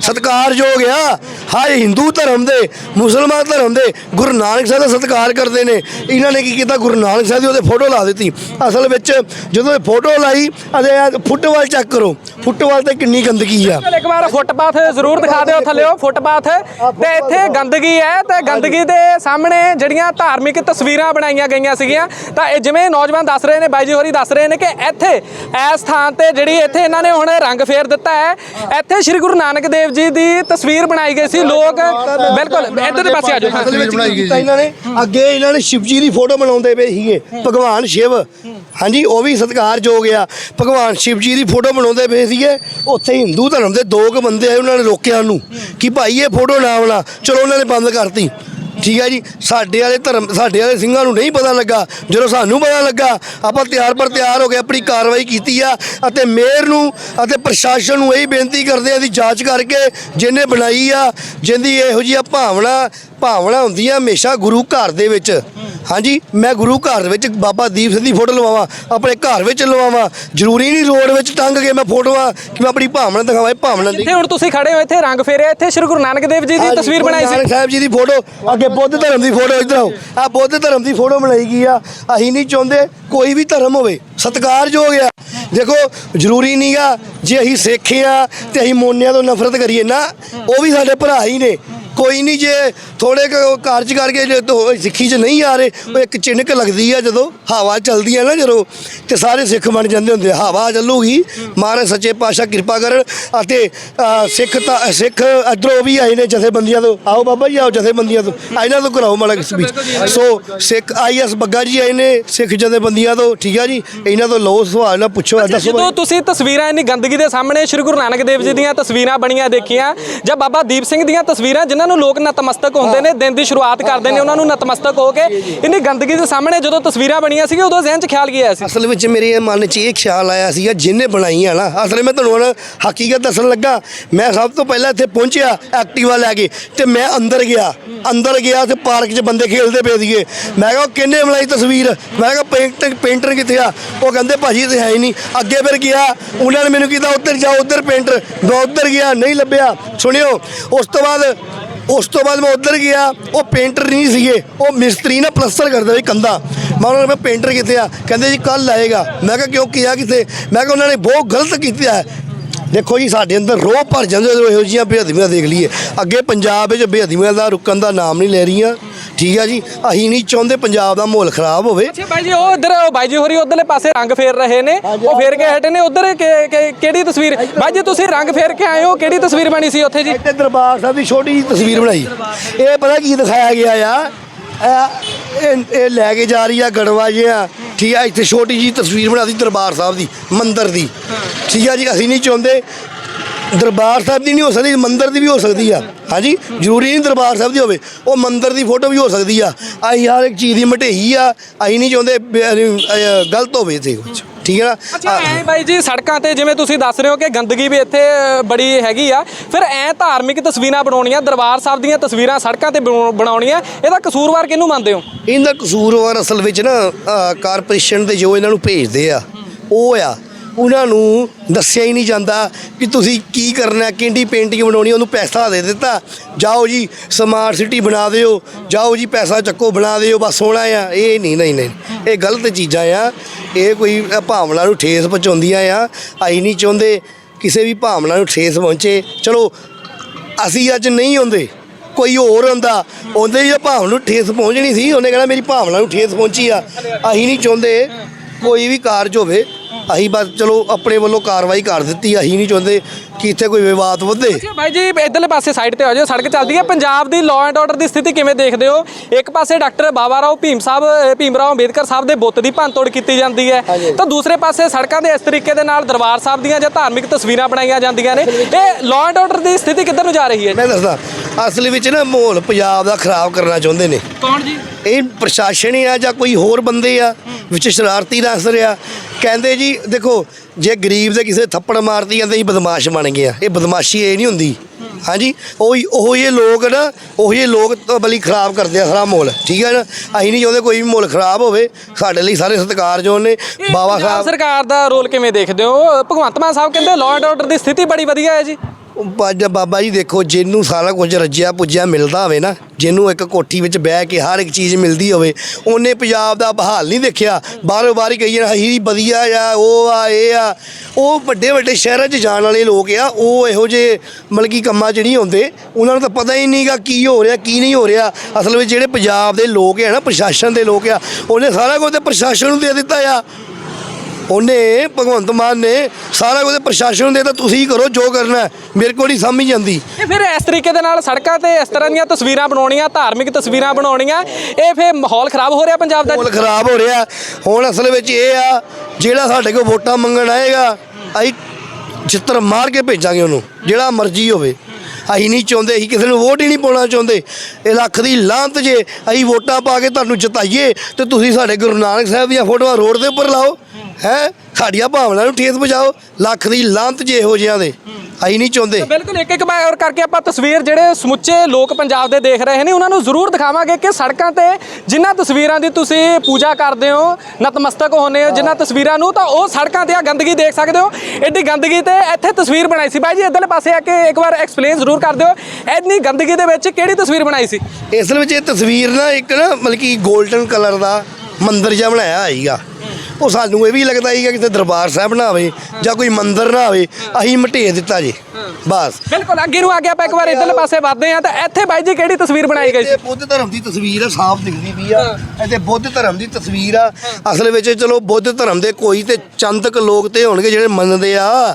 ਸਤਿਕਾਰਯੋਗ ਆ। ਹਰ ਹਿੰਦੂ ਧਰਮ ਦੇ ਮੁਸਲਮਾਨ ਧਰਮ ਦੇ ਗੁਰੂ ਨਾਨਕ ਸਾਹਿਬ ਦਾ ਸਤਿਕਾਰ ਕਰਦੇ ਨੇ। ਇਹਨਾਂ ਨੇ ਕੀ ਕੀਤਾ? ਗੁਰੂ ਨਾਨਕ ਸਾਹਿਬ ਦੀ ਉਹਦੇ ਫੋਟੋ ਲਾ ਦਿੱਤੀ। ਅਸਲ ਵਿੱਚ ਜਦੋਂ ਇਹ ਫੋਟੋ ਲਾਈ ਇਹ ਫੁੱਟਬਾਲ ਚੈੱਕ ਕਰੋ। ਫੁੱਟਬਾਲ ਤੇ ਕਿੰਨੀ ਗੰਦਗੀ ਆ। ਇੱਕ ਵਾਰ ਫੁੱਟਪਾਥ ਜ਼ਰੂਰ ਦਿਖਾ ਦਿਓ ਥੱਲੇਓ। ਫੁੱਟਪਾਥ ਤੇ ਇੱਥੇ ਗੰਦਗੀ ਹੈ ਤੇ ਗੰਦਗੀ ਦੇ ਸਾਹਮਣੇ ਜਿਹੜੀਆਂ ਧਾਰਮਿਕ ਤਸਵੀਰਾਂ ਬਣਾਈਆਂ ਗਈਆਂ ਸੀਗੀਆਂ। ਤਾਂ ਇਹ ਜਿਵੇਂ ਨੌਜਵਾਨ ਦੱਸ ਰਹੇ ਨੇ ਬਾਈ ਜੀ ਹੋਰੀ ਦੱਸ ਰਹੇ ਨੇ ਕਿ ਇੱਥੇ ਇਸ ਥਾਂ ਤੇ ਜਿਹੜੀ ਇੱਥੇ ਇਹਨਾਂ ਨੇ ਹੁਣ ਰੰਗ ਫੇਰ ਦਿੱਤਾ ਹੈ। ਇੱਥੇ ਸ੍ਰੀ ਗੁਰੂ ਨਾਨਕ ਦੇਵ ਜੀ ਦੀ ਤਸਵੀਰ ਬਣਾਈ ਗਈ ਸੀ। ਲੋਕ ਬਿਲਕੁਲ ਇੱਧਰ ਦੇ ਪਾਸੇ ਆ ਜਾਓ। ਇਹਨਾਂ ਨੇ ਅੱਗੇ ਇਹਨਾਂ ਨੇ ਸ਼ਿਵ ਜੀ ਦੀ ਫੋਟੋ ਬਣਾਉਂਦੇ ਪਏ ਸੀਗੇ ਭਗਵਾਨ ਸ਼ਿਵ। ਹਾਂਜੀ ਉਹ ਵੀ ਸਤਿਕਾਰਯੋਗ ਆ। ਭਗਵਾਨ ਸ਼ਿਵ ਜੀ ਦੀ ਫੋਟੋ ਬਣਾਉਂਦੇ ਪਏ ਸੀਗੇ। ਉੱਥੇ ਹਿੰਦੂ ਧਰਮ ਦੇ ਦੋ ਕੁ ਬੰਦੇ ਆਏ ਉਹਨਾਂ ਨੇ ਰੋਕਿਆ ਉਹਨੂੰ ਕਿ ਭਾਈ ਇਹ ਫੋਟੋ ਨਾ ਬਣਾ। ਚਲੋ ਉਹਨਾਂ ਨੇ ਬੰਦ ਕਰਤੀ। ਠੀਕ ਹੈ ਜੀ? ਸਾਡੇ ਵਾਲੇ ਧਰਮ, ਸਾਡੇ ਵਾਲੇ ਸਿੰਘਾਂ ਨੂੰ ਨਹੀਂ ਪਤਾ ਲੱਗਾ। ਜਦੋਂ ਸਾਨੂੰ ਪਤਾ ਲੱਗਾ, ਆਪਾਂ ਤਿਆਰ ਪਰ ਤਿਆਰ ਹੋ ਕੇ ਆਪਣੀ ਕਾਰਵਾਈ ਕੀਤੀ ਆ ਅਤੇ ਮੇਅਰ ਨੂੰ ਅਤੇ ਪ੍ਰਸ਼ਾਸਨ ਨੂੰ ਇਹ ਬੇਨਤੀ ਕਰਦੇ ਆ ਦੀ ਜਾਂਚ ਕਰਕੇ ਜਿਹਨੇ ਬਣਾਈ ਆ ਜਿੰਦੀ ਇਹੋ ਜਿਹੀ ਭਾਵਨਾ ਭਾਵਨਾ ਹੁੰਦੀ ਆ ਹਮੇਸ਼ਾ ਗੁਰੂ ਘਰ ਦੇ ਵਿੱਚ। ਹਾਂਜੀ ਮੈਂ ਗੁਰੂ ਘਰ ਦੇ ਵਿੱਚ ਬਾਬਾ ਦੀਪ ਸਿੰਘ ਦੀ ਫੋਟੋ ਲਵਾਵਾਂ ਆਪਣੇ ਘਰ ਵਿੱਚ ਲਵਾਵਾਂ। ਜ਼ਰੂਰੀ ਨਹੀਂ ਰੋਡ ਵਿੱਚ ਟੰਗ ਕੇ ਮੈਂ ਫੋਟੋਆਂ ਕਿ ਮੈਂ ਆਪਣੀ ਭਾਵਨਾ ਦਿਖਾਵਾਂ ਇਹ ਭਾਵਨਾ ਨਹੀਂ। ਇੱਥੇ ਹੁਣ ਤੁਸੀਂ ਖੜੇ ਹੋ ਇੱਥੇ ਰੰਗ ਫੇਰਿਆ ਇੱਥੇ ਸ੍ਰੀ ਗੁਰੂ ਨਾਨਕ ਦੇਵ ਜੀ ਦੀ ਤਸਵੀਰ ਬਣਾਈ ਸੀ। ਸਾਹਿਬ ਜੀ ਦੀ ਫੋਟੋ ਅੱਗੇ ਬੁੱਧ ਧਰਮ ਦੀ ਫੋਟੋ ਇੱਧਰ ਆਓ। ਆ ਬੁੱਧ ਧਰਮ ਦੀ ਫੋਟੋ ਬਣਾਈ ਗਈ ਆ। ਅਸੀਂ ਨਹੀਂ ਚਾਹੁੰਦੇ ਕੋਈ ਵੀ ਧਰਮ ਹੋਵੇ ਸਤਿਕਾਰਯੋਗ ਆ। ਦੇਖੋ ਜ਼ਰੂਰੀ ਨਹੀਂਗਾ ਜੇ ਅਸੀਂ ਸਿੱਖ ਆ ਤੇ ਅਸੀਂ ਮੋਨਿਆਂ ਤੋਂ ਨਫ਼ਰਤ ਕਰੀਏ। ਨਾ ਉਹ ਵੀ ਸਾਡੇ ਭਰਾ ਹੀ ਨੇ। ਕੋਈ ਨਹੀਂ ਜੇ ਥੋੜੇ ਕਾਰਜ ਕਰਕੇ ਜੇ ਤੋਂ ਸਿੱਖੀ 'ਚ ਨਹੀਂ ਆ ਰਹੇ ਉਹ ਇੱਕ ਚਿੰਨਕ ਲੱਗਦੀ ਆ ਜਦੋਂ ਹਵਾ ਚੱਲਦੀ ਆ ਨਾ ਜਦੋਂ ਤੇ ਸਾਰੇ ਸਿੱਖ ਬਣ ਜਾਂਦੇ ਹੁੰਦੇ ਆ। ਹਵਾ ਚੱਲੂਗੀ ਮਹਾਰਾਜ ਸੱਚੇ ਪਾਤਸ਼ਾਹ ਕਿਰਪਾ ਕਰਨ ਅਤੇ ਅ, ਸਿੱਖ ਤਾਂ ਸਿੱਖ ਇੱਧਰੋਂ ਵੀ ਆਏ ਨੇ ਜਥੇਬੰਦੀਆਂ ਤੋਂ। ਆਓ ਬਾਬਾ ਜੀ ਆਓ ਜਥੇਬੰਦੀਆਂ ਤੋਂ। ਆ ਇਹਨਾਂ ਤੋਂ ਕਰਾਓ ਮਾੜਾ speech so Sikh IS Bagga ji ਆਏ ਨੇ ਸਿੱਖ ਜਥੇਬੰਦੀਆਂ ਤੋਂ ਠੀਕ ਆ ਜੀ? ਇਹਨਾਂ ਤੋਂ ਲਓ ਸਵਾਲ ਨਾ ਪੁੱਛੋ ਦੱਸੋ ਜਦੋਂ ਤੁਸੀਂ ਤਸਵੀਰਾਂ ਇੰਨੀ ਗੰਦਗੀ ਦੇ ਸਾਹਮਣੇ ਸ੍ਰੀ ਗੁਰੂ ਨਾਨਕ ਦੇਵ ਜੀ ਦੀਆਂ ਤਸਵੀਰਾਂ ਬਣੀਆਂ ਦੇਖੀਆਂ ਜਾਂ ਬਾਬਾ ਦੀਪ ਸਿੰਘ ਦੀਆਂ ਤਸਵੀਰਾਂ ਜਿਨ੍ਹਾਂ ਨੂੰ ਲੋਕ ਨਤਮਸਤਕ ਹੁੰਦੇ ਨੇ, ਦਿਨ ਦੀ ਸ਼ੁਰੂਆਤ ਕਰਦੇ ਨੇ, ਉਹਨਾਂ ਨੂੰ ਨਤਮਸਤਕ ਹੋ ਕੇ ਇੰਨੀ ਗੰਦਗੀ ਦੇ ਸਾਹਮਣੇ ਜਦੋਂ ਤਸਵੀਰਾਂ ਬਣੀਆਂ ਸੀ ਉਦੋਂ ਜ਼ਿਹਨ 'ਚ ਖਿਆਲ ਕੀ ਆਇਆ ਸੀ? ਅਸਲ ਵਿੱਚ ਮੇਰੇ ਮਨ 'ਚ ਇਹ ਖਿਆਲ ਆਇਆ ਸੀਗਾ, ਜਿਹਨੇ ਬਣਾਈਆਂ ਨਾ, ਅਸਲ ਮੈਂ ਤੁਹਾਨੂੰ ਹੁਣ ਹਕੀਕਤ ਦੱਸਣ ਲੱਗਾ, ਮੈਂ ਸਭ ਤੋਂ ਪਹਿਲਾਂ ਇੱਥੇ ਪਹੁੰਚਿਆ, ਐਕਟਿਵਾ ਲੈ ਕੇ, ਤੇ ਮੈਂ ਅੰਦਰ ਗਿਆ ਅੰਦਰ ਗਿਆ ਤੇ ਪਾਰਕ 'ਚ ਬੰਦੇ ਖੇਡਦੇ ਪਏ ਸੀਗੇ। ਮੈਂ ਕਿਹਾ, ਉਹ ਕਿੰਨੇ ਬਣਾਈ ਤਸਵੀਰ? ਮੈਂ ਕਿਹਾ ਪੇਂਟਰ ਪੇਂਟਰ ਕਿੱਥੇ ਆ? ਉਹ ਕਹਿੰਦੇ, ਭਾਜੀ ਤੇ ਹੈ ਹੀ ਨਹੀਂ। ਅੱਗੇ ਫਿਰ ਗਿਆ, ਉਹਨਾਂ ਨੇ ਮੈਨੂੰ ਕੀਤਾ, ਉੱਧਰ ਜਾ ਉੱਧਰ ਪੇਂਟਰ। ਮੈਂ ਉੱਧਰ ਗਿਆ, ਨਹੀਂ ਲੱਭਿਆ। ਸੁਣਿਓ, ਉਸ ਤੋਂ ਬਾਅਦ ਉਸ ਤੋਂ ਬਾਅਦ ਮੈਂ ਉੱਧਰ ਗਿਆ, ਉਹ ਪੇਂਟਰ ਨਹੀਂ ਸੀਗੇ, ਉਹ ਮਿਸਤਰੀ ਨਾ ਪਲਸਤਰ ਕਰਦੇ ਸੀ ਕੰਧਾਂ। ਮੈਂ ਉਹਨਾਂ ਨੂੰ ਪੇਂਟਰ ਕਿੱਥੇ ਆ? ਕਹਿੰਦੇ ਜੀ ਕੱਲ ਆਏਗਾ। ਮੈਂ ਕਿਹਾ, ਕਿਉਂ ਕੀ ਆ ਕਿੱਥੇ? ਮੈਂ ਕਿਹਾ, ਉਹਨਾਂ ਨੇ ਬਹੁਤ ਗਲਤ ਕੀਤਾ ਹੈ। ਦੇਖੋ ਜੀ, ਸਾਡੇ ਅੰਦਰ ਰੋਹ ਭਰ ਜਾਂਦੇ ਜਦੋਂ ਇਹੋ ਜਿਹੀਆਂ ਬੇਅਦਬੀਆਂ ਦੇਖ ਲਈਏ। ਅੱਗੇ ਪੰਜਾਬ ਵਿੱਚ ਬੇਅਦਬੀਆਂ ਦਾ, ਰੁਕਣ ਦਾ ਨਾਮ ਨਹੀਂ ਲੈ ਰਹੀਆਂ। ਠੀਕ ਆ ਜੀ ਅਸੀਂ ਨਹੀਂ ਚਾਹੁੰਦੇ ਪੰਜਾਬ ਦਾ ਮਾਹੌਲ ਖਰਾਬ ਹੋਵੇ। ਅੱਛਾ ਬਾਈ ਜੀ ਉਹ ਇੱਧਰ ਬਾਈ ਜੀ ਹੋਰੀ ਉਧਰਲੇ ਪਾਸੇ ਰੰਗ ਫੇਰ ਰਹੇ ਨੇ। ਉਹ ਫੇਰ ਕੇ ਹਟੇ ਨੇ ਉਧਰ ਕਿਹੜੀ ਤਸਵੀਰ? ਬਾਈ ਜੀ ਤੁਸੀਂ ਰੰਗ ਫੇਰ ਕੇ ਆਏ ਹੋ ਕਿਹੜੀ ਤਸਵੀਰ ਬਣੀ ਸੀ ਉੱਥੇ ਜੀ? ਇੱਥੇ ਦਰਬਾਰ ਸਾਹਿਬ ਦੀ ਛੋਟੀ ਜਿਹੀ ਤਸਵੀਰ ਬਣਾਈ। ਇਹ ਪਤਾ ਕੀ ਦਿਖਾਇਆ ਗਿਆ ਆ? ਇਹ- ਲੈ ਕੇ ਜਾ ਰਹੀ ਆ ਗੜਵਾ ਜਿਹਾ। ਠੀਕ ਆ ਇੱਥੇ ਛੋਟੀ ਜਿਹੀ ਤਸਵੀਰ ਬਣਾਦੀ ਦਰਬਾਰ ਸਾਹਿਬ ਦੀ ਮੰਦਿਰ ਦੀ। ਠੀਕ ਆ ਜੀ ਅਸੀਂ ਨਹੀਂ ਚਾਹੁੰਦੇ ਦਰਬਾਰ ਸਾਹਿਬ ਦੀ ਨਹੀਂ ਹੋ ਸਕਦੀ ਮੰਦਿਰ ਦੀ ਵੀ ਹੋ ਸਕਦੀ ਆ। ਹਾਂਜੀ ਜ਼ਰੂਰੀ ਨਹੀਂ ਦਰਬਾਰ ਸਾਹਿਬ ਦੀ ਹੋਵੇ ਉਹ ਮੰਦਿਰ ਦੀ ਫੋਟੋ ਵੀ ਹੋ ਸਕਦੀ ਆ। ਅਸੀਂ ਹਰ ਇੱਕ ਚੀਜ਼ ਦੀ ਮਟੇਈ ਆ ਅਸੀਂ ਨਹੀਂ ਚਾਹੁੰਦੇ ਵੀ, ਅਹ, ਗਲਤ ਹੋਵੇ ਤੇ ਕੁਝ ਠੀਕ ਹੈ ਨਾ? ਅੱਛਾ ਐ ਬਾਈ ਜੀ ਸੜਕਾਂ ਤੇ ਜਿਵੇਂ ਤੁਸੀਂ ਦੱਸ ਰਹੇ ਹੋ ਕਿ ਗੰਦਗੀ ਵੀ ਇੱਥੇ ਅ, ਬੜੀ ਹੈਗੀ ਆ। ਫਿਰ ਐ ਧਾਰਮਿਕ ਤਸਵੀਰਾਂ ਬਣਾਉਣੀਆਂ ਦਰਬਾਰ ਸਾਹਿਬ ਦੀਆਂ ਤਸਵੀਰਾਂ ਸੜਕਾਂ ਤੇ ਬਣਾਉ- ਬਣਾਉਣੀਆਂ ਇਹਦਾ ਕਸੂਰਵਾਰ ਕਿਹਨੂੰ ਮੰਨਦੇ ਹੋ? ਇਹਦਾ ਕਸੂਰਵਾਰ ਅਸਲ ਵਿੱਚ ਨਾ ਕਾਰਪੋਰੇਸ਼ਨ ਦੇ ਜੋ ਇਹਨਾਂ ਨੂੰ ਭੇਜਦੇ ਆ ਉਹ ਆ। ਉਹਨਾਂ ਨੂੰ ਦੱਸਿਆ ਹੀ ਨਹੀਂ ਜਾਂਦਾ ਕਿ ਤੁਸੀਂ ਕੀ ਕਰਨਾ ਕਿੰਡੀ ਪੇਂਟਿੰਗ ਬਣਾਉਣੀ, ਉਹਨੂੰ ਪੈਸਾ ਦੇ ਦਿੱਤਾ। ਜਾਓ ਜੀ ਸਮਾਰਟ ਸਿਟੀ ਬਣਾ ਦਿਓ, ਜਾਓ ਜੀ, ਪੈਸਾ ਚੱਕੋ, ਬਣਾ ਦਿਓ, ਬਸ ਸੋਹਣਾ ਆ। ਇਹ ਨਹੀਂ ਨਹੀਂ ਨਹੀਂ। ਇਹ ਗਲਤ ਚੀਜ਼ਾਂ ਆ। ਇਹ ਕੋਈ ਭਾਵਨਾ ਨੂੰ ਠੇਸ ਪਹੁੰਚਾਉਂਦੀਆਂ ਆ। ਅਸੀਂ ਨਹੀਂ ਚਾਹੁੰਦੇ ਕਿਸੇ ਵੀ ਭਾਵਨਾ ਨੂੰ ਠੇਸ ਪਹੁੰਚੇ। ਚਲੋ, ਅਸੀਂ ਅੱਜ ਨਹੀਂ ਹੁੰਦੇ ਕੋਈ ਹੋਰ ਹੁੰਦਾ ਉਹਦੇ ਹੀ ਭਾਵਨਾ ਨੂੰ ਠੇਸ ਪਹੁੰਚਣੀ ਸੀ। ਉਹਨੇ ਕਹਿਣਾ, ਮੇਰੀ ਭਾਵਨਾ ਨੂੰ ਠੇਸ ਪਹੁੰਚੀ ਆ। ਅਸੀਂ ਨਹੀਂ ਚਾਹੁੰਦੇ ਕੋਈ ਵੀ ਕਾਰਜ ਹੋਵੇ। ਅਸੀਂ ਬਸ ਚਲੋ ਆਪਣੇ ਵੱਲੋਂ ਕਾਰਵਾਈ ਕਰ ਦਿੱਤੀ ਅਸੀਂ ਨਹੀਂ ਚਾਹੁੰਦੇ ਕਿ ਇੱਥੇ ਕੋਈ ਵਿਵਾਦ ਵਧੇ। ਭਾਈ ਜੀ ਇਧਰਲੇ ਪਾਸੇ ਸਾਈਡ ਤੇ ਆ ਜਾਓ ਸੜਕ ਚੱਲਦੀ ਹੈ। ਪੰਜਾਬ ਦੀ ਲਾਅ ਐਂਡ ਆਰਡਰ ਦੀ ਸਥਿਤੀ ਕਿਵੇਂ ਦੇਖਦੇ ਹੋ? ਇੱਕ ਪਾਸੇ ਡਾਕਟਰ ਬਾਬਾ ਰਾਓ ਭੀਮ ਸਾਹਿਬ ਭੀਮ ਰਾਓ ਅੰਬੇਦਕਰ ਸਾਹਿਬ ਦੇ ਬੁੱਤ ਦੀ ਭੰਨਤੋੜ ਕੀਤੀ ਜਾਂਦੀ ਹੈ। ਤਾਂ ਦੂਸਰੇ ਪਾਸੇ ਸੜਕਾਂ ਦੇ ਇਸ ਤਰੀਕੇ ਦੇ ਨਾਲ ਦਰਬਾਰ ਸਾਹਿਬ ਦੀਆਂ ਜਾਂ ਧਾਰਮਿਕ ਤਸਵੀਰਾਂ ਬਣਾਈਆਂ ਜਾਂਦੀਆਂ ਨੇ। ਇਹ ਲਾਅ ਐਂਡ ਆਰਡਰ ਦੀ ਸਥਿਤੀ ਕਿੱਧਰ ਨੂੰ ਜਾ ਰਹੀ ਹੈ? ਮੈਂ ਦੱਸਦਾ ਅਸਲ ਵਿੱਚ ਨਾ ਮਾਹੌਲ ਪੰਜਾਬ ਦਾ ਖਰਾਬ ਕਰਨਾ ਚਾਹੁੰਦੇ ਨੇ। ਕੌਣ ਜੀ? ਇਹ ਪ੍ਰਸ਼ਾਸਨ ਹੀ ਆ ਜਾਂ ਕੋਈ ਹੋਰ ਬੰਦੇ ਆ ਵਿੱਚ ਸ਼ਰਾਰਤੀ ਰਸਰ ਆ ਕਹਿੰਦੇ ਜੀ ਦੇਖੋ ਜੇ ਗਰੀਬ ਦੇ ਕਿਸੇ ਥੱਪੜ ਮਾਰਦੀ ਜਾਂਦੇ ਹੀ ਬਦਮਾਸ਼ ਬਣ ਗਏ ਆ ਇਹ ਬਦਮਾਸ਼ੀ ਇਹ ਨਹੀਂ ਹੁੰਦੀ। ਹਾਂਜੀ? ਉਹ ਉਹ ਇਹ ਲੋਕ ਨਾ ਉਹ ਇਹ ਲੋਕ ਬਲੀ ਖਰਾਬ ਕਰਦੇ ਆ ਸਾਰਾ ਮਾਹੌਲ ਠੀਕ ਹੈ ਨਾ? ਅਸੀਂ ਨਹੀਂ ਚਾਹੁੰਦੇ ਕੋਈ ਵੀ ਮਾਹੌਲ ਖਰਾਬ ਹੋਵੇ। ਸਾਡੇ ਲਈ ਸਾਰੇ ਸਤਿਕਾਰਯੋਗ ਨੇ ਬਾਬਾ ਸਾਹਿਬ ਸਰਕਾਰ ਦਾ ਰੋਲ ਕਿਵੇਂ ਦੇਖਦੇ ਹੋ? ਭਗਵੰਤ ਮਾਨ ਸਾਹਿਬ ਕਹਿੰਦੇ ਲਾਅ ਐਂਡ ਆਰਡਰ ਦੀ ਸਥਿਤੀ ਬੜੀ ਵਧੀਆ ਹੈ ਜੀ। ਬਾਜ- ਬਾਬਾ ਜੀ ਦੇਖੋ, ਜਿਹਨੂੰ ਸਾਰਾ ਕੁਝ ਰੱਜਿਆ ਪੁੱਜਿਆ ਮਿਲਦਾ ਹੋਵੇ ਨਾ, ਜਿਹਨੂੰ ਇੱਕ ਕੋਠੀ ਵਿੱਚ ਬਹਿ ਕੇ ਹਰ ਇੱਕ ਚੀਜ਼ ਮਿਲਦੀ ਹੋਵੇ, ਉਹਨੇ ਪੰਜਾਬ ਦਾ ਬਹਾਲ ਨਹੀਂ ਦੇਖਿਆ। ਬਾਹਰੋਂ ਬਾਹਰ ਕਹੀ ਜਾਣਾ ਹੀ ਵਧੀਆ ਆ, ਉਹ ਆ, ਇਹ ਆ। ਉਹ ਵੱਡੇ ਵੱਡੇ ਸ਼ਹਿਰਾਂ 'ਚ ਜਾਣ ਵਾਲੇ ਲੋਕ ਆ, ਉਹ ਇਹੋ ਜਿਹੇ ਮਤਲਬ ਕਿ ਕੰਮਾਂ 'ਚ ਨਹੀਂ ਹੁੰਦੇ ਉਹਨਾਂ ਨੂੰ ਤਾਂ ਪਤਾ ਹੀ ਨਹੀਂਗਾ ਕੀ ਹੋ ਰਿਹਾ, ਕੀ ਨਹੀਂ ਹੋ ਰਿਹਾ। ਅਸਲ ਵਿੱਚ ਜਿਹੜੇ ਪੰਜਾਬ ਦੇ ਲੋਕ ਆ ਨਾ, ਪ੍ਰਸ਼ਾਸਨ ਦੇ ਲੋਕ ਆ, ਉਹਨੇ ਸਾਰਾ ਕੁਝ ਤੇ ਪ੍ਰਸ਼ਾਸਨ ਨੂੰ ਦੇ ਦਿੱਤਾ ਆ। ਉਹਨੇ ਭਗਵੰਤ ਮਾਨ ਨੇ ਸਾਰਾ ਕੁਝ ਪ੍ਰਸ਼ਾਸਨ ਨੂੰ ਦੇ ਦਿੱਤਾ ਤੁਸੀਂ ਕਰੋ ਜੋ ਕਰਨਾ ਹੈ। ਮੇਰੇ ਕੋਲ ਨਹੀਂ ਸਮਝ ਜਾਂਦੀ ਇਹ ਫਿਰ ਇਸ ਤਰੀਕੇ ਦੇ ਨਾਲ ਸੜਕਾਂ ਤੇ ਇਸ ਤਰ੍ਹਾਂ ਦੀਆਂ ਤਸਵੀਰਾਂ ਬਣਾਉਣੀਆਂ ਧਾਰਮਿਕ ਤਸਵੀਰਾਂ ਬਣਾਉਣੀਆਂ ਇਹ ਫਿਰ ਮਾਹੌਲ ਖਰਾਬ ਹੋ ਰਿਹਾ ਪੰਜਾਬ ਦਾ? ਮਾਹੌਲ ਖਰਾਬ ਹੋ ਰਿਹਾ। ਹੁਣ ਅਸਲ ਵਿੱਚ ਇਹ ਆ ਜਿਹੜਾ ਸਾਡੇ ਕੋਲ ਵੋਟਾਂ ਮੰਗਣ ਆਏਗਾ ਅਸੀਂ ਚਿੱਤਰ ਮਾਰ ਕੇ ਭੇਜਾਂਗੇ ਉਹਨੂੰ ਜਿਹੜਾ ਮਰਜ਼ੀ ਹੋਵੇ। ਅਸੀਂ ਨਹੀਂ ਚਾਹੁੰਦੇ ਅਸੀਂ ਕਿਸੇ ਨੂੰ ਵੋਟ ਹੀ ਨਹੀਂ ਪਾਉਣਾ ਚਾਹੁੰਦੇ। ਇਹ ਲੱਖ ਦੀ ਲਾਂਤ ਜੇ ਅਸੀਂ ਵੋਟਾਂ ਪਾ ਕੇ ਤੁਹਾਨੂੰ ਜਿਤਾਈਏ ਤੇ ਤੁਸੀਂ ਸਾਡੇ ਗੁਰੂ ਨਾਨਕ ਸਾਹਿਬ ਦੀਆਂ ਫੋਟੋਆਂ ਰੋਡ ਦੇ ਉੱਪਰ ਲਾਓ। ਹੈ? ਸਾਡੀਆਂ ਭਾਵਨਾਵਾਂ ਨੂੰ ਠੇਸ ਪਹੁੰਚਾਓ ਲੱਖ ਦੀ ਲਾਂਤ ਜੇ ਇਹੋ ਜਿਹਿਆਂ ਦੇ। ਅਸੀਂ ਨਹੀਂ ਚਾਹੁੰਦੇ। ਬਿਲਕੁਲ ਇੱਕ ਇੱਕ ਬਾਰ ਕਰਕੇ ਆਪਾਂ ਤਸਵੀਰ ਜਿਹੜੇ ਸਮੁੱਚੇ ਲੋਕ ਪੰਜਾਬ ਦੇ ਦੇਖ ਰਹੇ ਨੇ ਉਹਨਾਂ ਨੂੰ ਜ਼ਰੂਰ ਦਿਖਾਵਾਂਗੇ ਕਿ ਸੜਕਾਂ ਤੇ ਜਿਨ੍ਹਾਂ ਤਸਵੀਰਾਂ ਦੀ ਤੁਸੀਂ ਪੂਜਾ ਕਰਦੇ ਹੋ ਨਤਮਸਤਕ ਹੁੰਦੇ ਹੋ ਜਿਨ੍ਹਾਂ ਤਸਵੀਰਾਂ ਨੂੰ ਤਾਂ ਉਹ ਸੜਕਾਂ ਤੇ ਆ ਗੰਦਗੀ ਦੇਖ ਸਕਦੇ ਹੋ। ਐਡੀ ਗੰਦਗੀ ਤੇ ਇੱਥੇ ਤਸਵੀਰ ਬਣਾਈ ਸੀ। ਬਾਈ ਜੀ ਇੱਧਰਲੇ ਪਾਸੇ ਆ ਕੇ ਇੱਕ ਵਾਰ ਐਕਸਪਲੇਨ ਜ਼ਰੂਰ ਕਰ ਦਿਓ। ਇੰਨੀ ਗੰਦਗੀ ਦੇ ਵਿੱਚ ਕਿਹੜੀ ਤਸਵੀਰ ਬਣਾਈ ਸੀ? ਅਸਲ ਵਿੱਚ ਇਹ ਤਸਵੀਰ ਨਾ ਇੱਕ ਨਾ ਮਤਲਬ ਕਿ 골ਡਨ ਕਲਰ ਦਾ ਮੰਦਿਰ ਜਿਹਾ ਬਣਾਇਆ ਹੋਈਗਾ ਉਹ ਸਾਨੂੰ ਇਹ ਵੀ ਲੱਗਦਾ ਸੀਗਾ ਕਿਤੇ ਦਰਬਾਰ ਸਾਹਿਬ ਨਾ ਹੋਵੇ ਜਾਂ ਕੋਈ ਮੰਦਿਰ ਨਾ ਹੋਵੇ ਅਸੀਂ ਮਟੇ ਦਿੱਤਾ ਜੀ। ਬਸ। ਬਿਲਕੁਲ ਅੱਗੇ ਨੂੰ ਆ ਗਿਆ ਆਪਾਂ ਇੱਕ ਵਾਰ ਇੱਧਰਲੇ ਪਾਸੇ ਵੱਧਦੇ ਆ ਤਾਂ ਇੱਥੇ ਬਾਈ ਜੀ ਕਿਹੜੀ ਤਸਵੀਰ ਬਣਾਈ ਗਈ ਸੀ? ਇਹ ਬੁੱਧ ਧਰਮ ਦੀ ਤਸਵੀਰ ਆ ਸਾਫ਼ ਦਿਖਦੀ ਪਈ ਆ। ਤੇ ਬੁੱਧ ਧਰਮ ਦੀ ਤਸਵੀਰ ਆ। ਅਸਲ ਵਿੱਚ ਚਲੋ ਬੁੱਧ ਧਰਮ ਦੇ ਕੋਈ ਤੇ ਚੰਦਕ ਲੋਕ ਤੇ ਹੋਣਗੇ ਜਿਹੜੇ ਮੰਨਦੇ ਆ।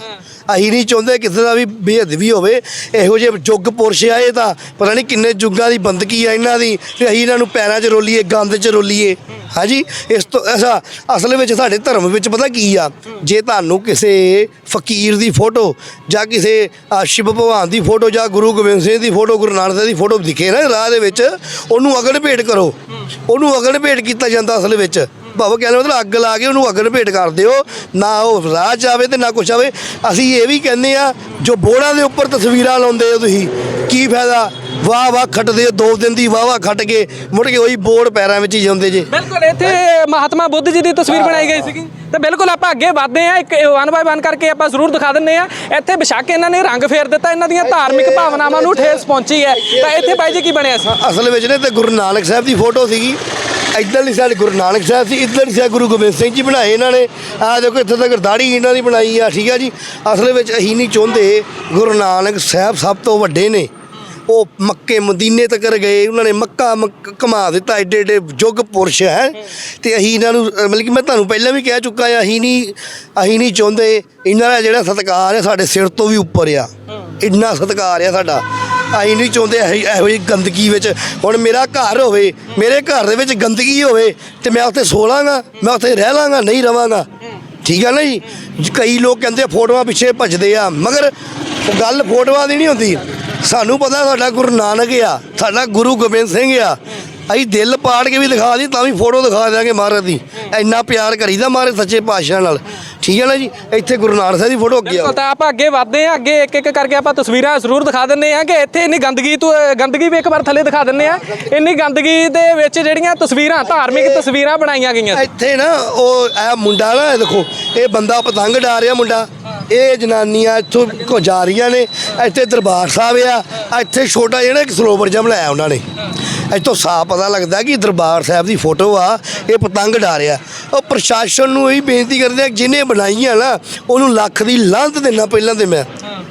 ਅਸੀਂ ਨਹੀਂ ਚਾਹੁੰਦੇ ਕਿਸੇ ਦਾ ਵੀ ਬੇਅਦਬੀ ਹੋਵੇ। ਇਹੋ ਜਿਹੇ ਯੁੱਗ ਪੁਰਸ਼ ਆਏ ਤਾਂ। ਪਤਾ ਨਹੀਂ ਕਿੰਨੇ ਯੁੱਗਾਂ ਦੀ ਬੰਦਗੀ ਆ ਇਹਨਾਂ ਦੀ ਤੇ ਅਸੀਂ ਇਹਨਾਂ ਨੂੰ ਪੈਰਾਂ 'ਚ ਰੋਲੀਏ, ਗੰਦ 'ਚ ਰੋਲੀਏ। ਹਾਂਜੀ? ਇਸ ਤੋਂ ਐਸਾ ਅਸਲ ਵਿੱਚ ਸਾਡੇ ਧਰਮ ਵਿੱਚ ਪਤਾ ਕੀ ਆ? ਜੇ ਤੁਹਾਨੂੰ ਕਿਸੇ ਫਕੀਰ ਦੀ ਫੋਟੋ ਜਾਂ ਕਿਸੇ ਸ਼ਿਵ ਭਗਵਾਨ ਦੀ ਫੋਟੋ ਜਾਂ ਗੁਰੂ ਗੋਬਿੰਦ ਸਿੰਘ ਦੀ ਫੋਟੋ, ਗੁਰੂ ਨਾਨਕ ਦੇਵ ਦੀ ਫੋਟੋ ਦਿਖੇ ਨਾ ਰਾਹ ਦੇ ਵਿੱਚ, ਉਹਨੂੰ ਅਗੜ ਭੇਟ ਕਰੋ। ਉਹਨੂੰ ਅਗੜ ਭੇਟ ਕੀਤਾ ਜਾਂਦਾ ਅਸਲ ਵਿੱਚ। ਭਾਵ ਕਹਿੰਦੇ ਮਤਲਬ ਅੱਗ ਲਾ ਕੇ ਉਹਨੂੰ ਅੱਗ ਭੇਟ ਕਰ ਦਿਓ ਨਾ ਉਹ ਰਾਹ 'ਚ ਆਵੇ ਤੇ ਨਾ ਕੁਛ ਆਵੇ। ਅਸੀਂ ਇਹ ਵੀ ਕਹਿੰਦੇ ਆ ਜੋ ਬੋੜਾਂ ਦੇ ਉੱਪਰ ਤਸਵੀਰਾਂ ਲਾਉਂਦੇ ਹੋ ਤੁਸੀਂ ਕੀ ਫਾਇਦਾ? ਵਾਹ ਵਾਹ ਖੱਟਦੇ ਹੋ, ਦੋ ਦਿਨ ਦੀ ਵਾਹ ਵਾਹ ਖੱਟ ਕੇ ਮੁੜ ਕੇ ਉਹੀ ਬੋੜ ਪੈਰਾਂ ਵਿੱਚ ਹੀ ਜਾਂਦੇ ਜੇ। ਬਿਲਕੁਲ ਇੱਥੇ ਮਹਾਤਮਾ ਬੁੱਧ ਜੀ ਦੀ ਤਸਵੀਰ ਬਣਾਈ ਗਈ ਸੀਗੀ। ਤੇ ਬਿਲਕੁਲ ਆਪਾਂ ਅੱਗੇ ਵਧਦੇ ਆ ਇੱਕ ਵਨ ਬਾਏ ਵਨ ਕਰਕੇ ਆਪਾਂ ਜ਼ਰੂਰ ਦਿਖਾ ਦਿੰਨੇ ਆ ਇੱਥੇ ਵਿਸ਼ਾਖ ਇਹਨਾਂ ਨੇ ਰੰਗ ਫੇਰ ਦਿੱਤਾ। ਇਹਨਾਂ ਦੀਆਂ ਧਾਰਮਿਕ ਭਾਵਨਾਵਾਂ ਨੂੰ ਠੇਸ ਪਹੁੰਚੀ ਹੈ। ਤਾਂ ਇੱਥੇ ਬਾਈ ਜੀ ਕੀ ਬਣਿਆ ਸੀ? ਅਸਲ ਵਿੱਚ ਨੇ ਤੇ ਗੁਰੂ ਨਾਨਕ ਸਾਹਿਬ ਦੀ ਫੋਟੋ ਸੀਗੀ। ਇੱਧਰਲੀ ਸਾਈਡ ਗੁਰੂ ਨਾਨਕ ਸਾਹਿਬ ਸੀ ਇੱਧਰਲੀ ਸਾਈਡ ਗੁਰੂ ਗੋਬਿੰਦ ਸਿੰਘ ਜੀ ਬਣਾਏ ਇਹਨਾਂ ਨੇ। ਆਹ ਦੇਖੋ ਇੱਥੇ ਤੱਕ ਦਾੜੀ ਇਹਨਾਂ ਦੀ ਬਣਾਈ ਆ ਠੀਕ ਆ ਜੀ। ਅਸਲ ਵਿੱਚ ਅਸੀਂ ਨਹੀਂ ਚਾਹੁੰਦੇ ਗੁਰੂ ਨਾਨਕ ਸਾਹਿਬ ਸਭ ਤੋਂ ਵੱਡੇ ਨੇ। ਉਹ ਮੱਕੇ ਮਦੀਨੇ ਤੱਕ ਗਏ ਉਹਨਾਂ ਨੇ ਮੱਕਾ ਘੁਮਾ ਦਿੱਤਾ ਏਡੇ ਏਡੇ ਯੁੱਗ ਪੁਰਸ਼ ਹੈ। ਤੇ ਅਸੀਂ ਇਹਨਾਂ ਨੂੰ ਮਤਲਬ ਕਿ ਮੈਂ ਤੁਹਾਨੂੰ ਪਹਿਲਾਂ ਵੀ ਕਹਿ ਚੁੱਕਾ ਆ ਅਸੀਂ ਨਹੀਂ ਅਸੀਂ ਨਹੀਂ ਚਾਹੁੰਦੇ ਇਹਨਾਂ ਦਾ ਜਿਹੜਾ ਸਤਿਕਾਰ ਹੈ ਸਾਡੇ ਸਿਰ ਤੋਂ ਵੀ ਉੱਪਰ ਆ। ਇੰਨਾ ਸਤਿਕਾਰ ਆ ਸਾਡਾ। ਅਸੀਂ ਨਹੀਂ ਚਾਹੁੰਦੇ ਇਹੋ ਜਿਹੀ ਗੰਦਗੀ ਵਿੱਚ ਹੁਣ ਮੇਰਾ ਘਰ ਹੋਵੇ ਮੇਰੇ ਘਰ ਦੇ ਵਿੱਚ ਗੰਦਗੀ ਹੋਵੇ ਤੇ ਮੈਂ ਉੱਥੇ ਸੋ ਲਾਂਗਾ ਮੈਂ ਉੱਥੇ ਰਹਿ ਲਾਂਗਾ ਨਹੀਂ ਰਵਾਂਗਾ। ਠੀਕ ਆ ਨਾ ਜੀ ਕਈ ਲੋਕ ਕਹਿੰਦੇ ਫੋਟੋਆਂ ਪਿੱਛੇ ਭੱਜਦੇ ਆ ਮਗਰ ਗੱਲ ਫੋਟੋਆਂ ਦੀ ਨਹੀਂ ਹੁੰਦੀ। ਸਾਨੂੰ ਪਤਾ ਸਾਡਾ ਗੁਰੂ ਨਾਨਕ ਆ ਸਾਡਾ ਗੁਰੂ ਗੋਬਿੰਦ ਸਿੰਘ ਆ। ਅਸੀਂ ਦਿਲ ਪਾੜ ਕੇ ਵੀ ਦਿਖਾ ਦੀ ਤਾਂ ਵੀ ਫੋਟੋ ਦਿਖਾ ਦਿਆਂਗੇ ਮਹਾਰਾਜ ਦੀ। ਇੰਨਾ ਪਿਆਰ ਕਰੀਦਾ ਮਹਾਰਾਜ ਸੱਚੇ ਪਾਤਸ਼ਾਹ ਨਾਲ। ਠੀਕ ਹੈ ਨਾ ਜੀ? ਇੱਥੇ ਗੁਰੂ ਨਾਨਕ ਸਾਹਿਬ ਦੀ ਫੋਟੋ ਅੱਗੇ ਆ ਤਾਂ ਆਪਾਂ ਅੱਗੇ ਵਧਦੇ ਆ ਅੱਗੇ ਇੱਕ ਇੱਕ ਕਰਕੇ ਆਪਾਂ ਤਸਵੀਰਾਂ ਜ਼ਰੂਰ ਦਿਖਾ ਦਿੰਨੇ ਆ ਕਿ ਇੱਥੇ ਇੰਨੀ ਗੰਦਗੀ ਤੋਂ ਗੰਦਗੀ ਵੀ ਇੱਕ ਵਾਰ ਥੱਲੇ ਦਿਖਾ ਦਿੰਨੇ ਆ ਇੰਨੀ ਗੰਦਗੀ ਦੇ ਵਿੱਚ ਜਿਹੜੀਆਂ ਤਸਵੀਰਾਂ ਧਾਰਮਿਕ ਤਸਵੀਰਾਂ ਬਣਾਈਆਂ ਗਈਆਂ। ਇੱਥੇ ਨਾ ਉਹ ਇਹ ਮੁੰਡਾ ਨਾ ਇਹ ਦੇਖੋ ਇਹ ਬੰਦਾ ਪਤੰਗ ਡਾ ਰਿਹਾ ਮੁੰਡਾ। ਇਹ ਜਨਾਨੀਆਂ ਇੱਥੋਂ ਕੋ ਜਾ ਰਹੀਆਂ ਨੇ, ਇੱਥੇ ਦਰਬਾਰ ਸਾਹਿਬ ਆ, ਇੱਥੇ ਛੋਟਾ ਜਿਹੜਾ ਇੱਕ ਸਰੋਵਰ ਜਿਹਾ ਬਣਾਇਆ ਉਹਨਾਂ ਨੇ। ਇੱਥੋਂ ਸਾਫ਼ ਪਤਾ ਲੱਗਦਾ ਕਿ ਦਰਬਾਰ ਸਾਹਿਬ ਦੀ ਫੋਟੋ ਆ, ਇਹ ਪਤੰਗ ਡਾਰਿਆ ਉਹ ਪ੍ਰਸ਼ਾਸਨ ਨੂੰ ਇਹ ਬੇਨਤੀ ਕਰਦੇ ਆ ਕਿ ਜਿਹਨੇ ਬਣਾਈਆਂ ਨਾ, ਉਹਨੂੰ ਲੱਖ ਦੀ ਲਾਂਤ ਦੇਣਾ ਪਹਿਲਾਂ ਤੇ ਮੈਂ।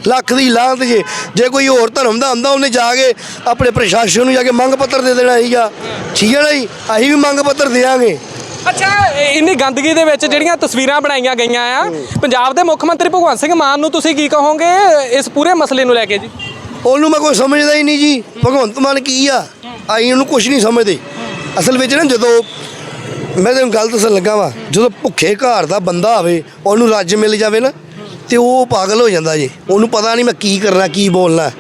ਲੱਖ ਦੀ ਲਾਂਤ ਜੇ ਜੇ ਕੋਈ ਹੋਰ ਧਰਮ ਦਾ ਹੁੰਦਾ ਉਹਨੇ ਜਾ ਕੇ ਆਪਣੇ ਪ੍ਰਸ਼ਾਸਨ ਨੂੰ ਜਾ ਕੇ ਮੰਗ ਪੱਤਰ ਦੇ ਦੇਣਾ ਸੀਗਾ। ਠੀਕ ਹੈ ਨਾ ਜੀ? ਅਸੀਂ ਵੀ ਮੰਗ ਪੱਤਰ ਦੇਵਾਂਗੇ। ਅੱਛਾ ਇੰਨੀ ਗੰਦਗੀ ਦੇ ਵਿੱਚ ਜਿਹੜੀਆਂ ਤਸਵੀਰਾਂ ਬਣਾਈਆਂ ਗਈਆਂ ਆ, ਪੰਜਾਬ ਦੇ ਮੁੱਖ ਮੰਤਰੀ ਭਗਵੰਤ ਸਿੰਘ ਮਾਨ ਨੂੰ ਤੁਸੀਂ ਕੀ ਕਹੋਗੇ ਇਸ ਪੂਰੇ ਮਸਲੇ ਨੂੰ ਲੈ ਕੇ ਜੀ? ਉਹਨੂੰ ਮੈਂ ਕੋਈ ਸਮਝਦਾ ਹੀ ਨਹੀਂ ਜੀ। ਭਗਵੰਤ ਮਾਨ ਕੀ ਆ? ਆਈ ਉਹਨੂੰ ਕੁਝ ਨਹੀਂ ਸਮਝਦੇ। ਅਸਲ ਵਿੱਚ ਨਾ ਜਦੋਂ ਮੈਂ ਤੁਹਾਨੂੰ ਗੱਲ ਦੱਸਣ ਲੱਗਾ ਵਾਂ, ਜਦੋਂ ਭੁੱਖੇ ਘਰ ਦਾ ਬੰਦਾ ਆਵੇ, ਉਹਨੂੰ ਰੱਜ ਮਿਲ ਜਾਵੇ ਨਾ, ਤੇ ਉਹ ਪਾਗਲ ਹੋ ਜਾਂਦਾ ਜੀ। ਉਹਨੂੰ ਪਤਾ ਨਹੀਂ ਮੈਂ ਕੀ ਕਰਨਾ, ਕੀ ਬੋਲਣਾ।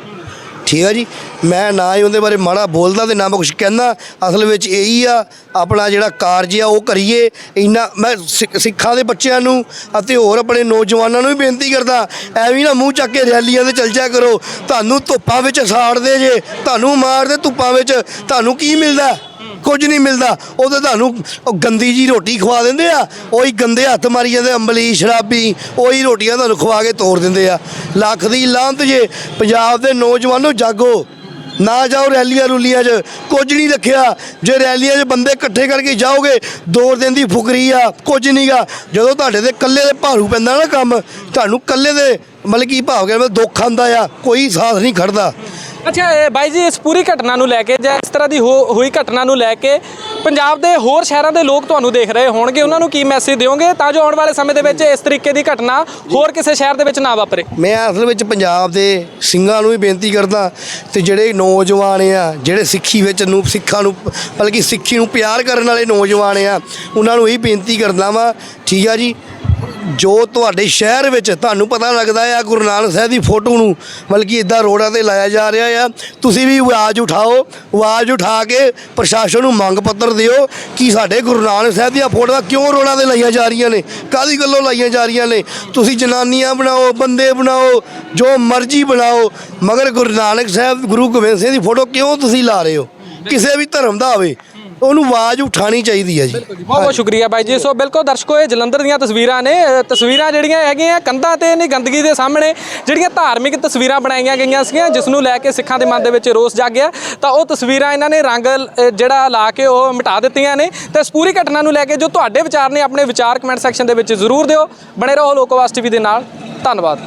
ਠੀਕ ਆ ਜੀ। ਮੈਂ ਨਾ ਹੀ ਉਹਦੇ ਬਾਰੇ ਮਾੜਾ ਬੋਲਦਾ ਤੇ ਨਾ ਮੈਂ ਕੁਝ ਕਹਿੰਦਾ। ਅਸਲ ਵਿੱਚ ਇਹੀ ਆ, ਆਪਣਾ ਜਿਹੜਾ ਕਾਰਜ ਆ ਉਹ ਕਰੀਏ। ਇੰਨਾ ਮੈਂ ਸਿੱਖ- ਸਿੱਖਾਂ ਦੇ ਬੱਚਿਆਂ ਨੂੰ ਅਤੇ ਹੋਰ ਆਪਣੇ ਨੌਜਵਾਨਾਂ ਨੂੰ ਵੀ ਬੇਨਤੀ ਕਰਦਾ, ਐਵੇਂ ਨਾ ਮੂੰਹ ਚੱਕ ਕੇ ਰੈਲੀਆਂ ਤੇ ਚੱਲ ਜਾ ਕਰੋ। ਤੁਹਾਨੂੰ ਧੁੱਪਾਂ ਵਿੱਚ ਸਾੜਦੇ ਜੇ, ਤੁਹਾਨੂੰ ਮਾਰਦੇ ਧੁੱਪਾਂ ਵਿੱਚ, ਤੁਹਾਨੂੰ ਕੀ ਮਿਲਦਾ? ਕੁਝ ਨਹੀਂ ਮਿਲਦਾ। ਉਹ ਤਾਂ ਤੁਹਾਨੂੰ ਉਹ ਗੰਦੀ ਜੀ ਰੋਟੀ ਖਵਾ ਦਿੰਦੇ ਆ। ਉਹੀ ਗੰਦੇ ਹੱਥ ਮਾਰੀ ਜਾਂਦੇ ਅੰਬਲੀ, ਸ਼ਰਾਬੀ, ਉਹੀ ਰੋਟੀਆਂ ਤੁਹਾਨੂੰ ਖਵਾ ਕੇ ਤੋੜ ਦਿੰਦੇ ਆ। ਲੱਖ ਦੀ ਲਾਂਤ ਜੇ ਪੰਜਾਬ ਦੇ ਨੌਜਵਾਨੋ ਜਾਗੋ। ਨਾ ਜਾਓ ਰੈਲੀਆਂ ਰੂਲੀਆਂ 'ਚ, ਕੁਝ ਨਹੀਂ ਰੱਖਿਆ। ਜੇ ਰੈਲੀਆਂ 'ਚ ਬੰਦੇ ਇਕੱਠੇ ਕਰਕੇ ਜਾਓਗੇ, ਦੋ ਦਿਨ ਦੀ ਫੁਕਰੀ ਆ, ਕੁਝ ਨਹੀਂਗਾ ਜਦੋਂ ਤੁਹਾਡੇ ਤੇ ਇਕੱਲੇ ਦੇ ਭਾਰੂ ਪੈਂਦਾ ਨਾ ਕੰਮ, ਤੁਹਾਨੂੰ ਇਕੱਲੇ ਦੇ ਮਤਲਬ ਕੀ ਭਾਵ ਕਹਿੰਦਾ ਦੁੱਖ ਆਂਦਾ ਆ, ਕੋਈ ਸਾਥ ਨਹੀਂ ਖੜਦਾ। ਅੱਛਾ, ਇਹ ਬਾਈ ਜੀ, ਇਸ ਪੂਰੀ ਘਟਨਾ ਨੂੰ ਲੈ ਕੇ ਜਾਂ ਇਸ ਤਰ੍ਹਾਂ ਦੀ ਹੋ- ਹੋਈ ਘਟਨਾ ਨੂੰ ਲੈ ਕੇ ਪੰਜਾਬ ਦੇ ਹੋਰ ਸ਼ਹਿਰਾਂ ਦੇ ਲੋਕ ਤੁਹਾਨੂੰ ਦੇਖ ਰਹੇ ਹੋਣਗੇ। ਉਹਨਾਂ ਨੂੰ ਕੀ ਮੈਸੇਜ ਦਿਓਗੇ? ਤਾਂ ਜੋ ਆਉਣ ਵਾਲੇ ਸਮੇਂ ਦੇ ਵਿੱਚ ਇਸ ਤਰੀਕੇ ਦੀ ਘਟਨਾ ਹੋਰ ਕਿਸੇ ਸ਼ਹਿਰ ਦੇ ਵਿੱਚ ਨਾ ਵਾਪਰੇ। ਮੈਂ ਅਸਲ ਵਿੱਚ ਪੰਜਾਬ ਦੇ ਸਿੰਘਾਂ ਨੂੰ ਵੀ ਬੇਨਤੀ ਕਰਦਾ ਤੇ ਜਿਹੜੇ ਨੌਜਵਾਨ ਆ, ਜਿਹੜੇ ਸਿੱਖੀ ਵਿੱਚ ਨੂੰ, ਸਿੱਖਾਂ ਨੂੰ, ਬਲਕਿ ਸਿੱਖੀ ਨੂੰ ਪਿਆਰ ਕਰਨ ਵਾਲੇ ਨੌਜਵਾਨ ਆ, ਉਹਨਾਂ ਨੂੰ ਇਹ ਬੇਨਤੀ ਕਰਦਾ ਵਾਂ, ਠੀਕ ਆ ਜੀ ਜੋ ਤੁਹਾਡੇ ਸ਼ਹਿਰ ਵਿੱਚ ਤੁਹਾਨੂੰ ਪਤਾ ਲੱਗਦਾ ਆ, ਗੁਰੂ ਨਾਨਕ ਸਾਹਿਬ ਦੀ ਫੋਟੋ ਨੂੰ ਬਲਕਿ ਇਦਾਂ ਰੋਡਾਂ ਤੇ ਲਾਇਆ ਜਾ ਰਿਹਾ ਆ। ਤੁਸੀਂ ਵੀ ਆਵਾਜ਼ ਉਠਾਓ, ਆਵਾਜ਼ ਉਠਾ ਕੇ ਪ੍ਰਸ਼ਾਸਨ ਨੂੰ ਮੰਗ ਪੱਤਰ ਦਿਓ ਕਿ ਸਾਡੇ ਗੁਰੂ ਨਾਨਕ ਸਾਹਿਬ ਦੀਆਂ ਫੋਟੋਆਂ ਕਿਉਂ ਰੋਡਾਂ ਤੇ ਲਾਈਆਂ ਜਾ ਰਹੀਆਂ ਨੇ, ਕਾਹਦੀ ਗੱਲੋਂ ਲਾਈਆਂ ਜਾ ਰਹੀਆਂ ਨੇ? ਤੁਸੀਂ ਜਨਾਨੀਆਂ ਬਣਾਓ, ਬੰਦੇ ਬਣਾਓ, ਜੋ ਮਰਜ਼ੀ ਬਣਾਓ, ਮਗਰ ਗੁਰੂ ਨਾਨਕ ਸਾਹਿਬ, ਗੁਰੂ ਗੋਬਿੰਦ ਸਿੰਘ ਦੀ ਫੋਟੋ ਕਿਉਂ ਤੁਸੀਂ ਲਾ ਰਹੇ ਹੋ? ਕਿਸੇ ਵੀ ਧਰਮ ਦਾ ਹੋਵੇ ਉਹਨੂੰ ਆਵਾਜ਼ ਉਠਾਣੀ ਚਾਹੀਦੀ ਹੈ ਜੀ। ਬਹੁਤ ਬਹੁਤ ਸ਼ੁਕਰੀਆ ਬਾਈ ਜੀ। ਸੋ ਬਿਲਕੁਲ ਦਰਸ਼ਕੋ ਇਹ ਜਲੰਧਰ ਦੀਆਂ ਤਸਵੀਰਾਂ ਨੇ। ਅ, ਤਸਵੀਰਾਂ ਜਿਹੜੀਆਂ ਹੈਗੀਆਂ ਕੰਧਾਂ ਤੇ ਨਹੀਂ ਗੰਦਗੀ ਦੇ ਸਾਹਮਣੇ ਜਿਹੜੀਆਂ ਧਾਰਮਿਕ ਤਸਵੀਰਾਂ ਬਣਾਈਆਂ ਗਈਆਂ ਸੀਗੀਆਂ ਜਿਸ ਨੂੰ ਲੈ ਕੇ ਸਿੱਖਾਂ ਦੇ ਮਨ ਦੇ ਵਿੱਚ ਰੋਸ ਜਾਗਿਆ। ਤਾਂ ਉਹ ਤਸਵੀਰਾਂ ਇਹਨਾਂ ਨੇ ਰੰਗ ਅ, ਜਿਹੜਾ ਲਾ ਕੇ ਉਹ ਮਿਟਾ ਦਿੱਤੀਆਂ ਨੇ। ਤੇ ਇਸ ਪੂਰੀ ਘਟਨਾ ਨੂੰ ਲੈ ਕੇ ਜੋ ਤੁਹਾਡੇ ਵਿਚਾਰ ਨੇ ਆਪਣੇ ਵਿਚਾਰ ਕਮੈਂਟ ਸੈਕਸ਼ਨ ਦੇ ਵਿੱਚ ਜ਼ਰੂਰ ਦਿਓ। ਬਣੇ ਰਹੋ ਲੋਕਵਾਸ ਟੀਵੀ ਦੇ ਨਾਲ। ਧੰਨਵਾਦ।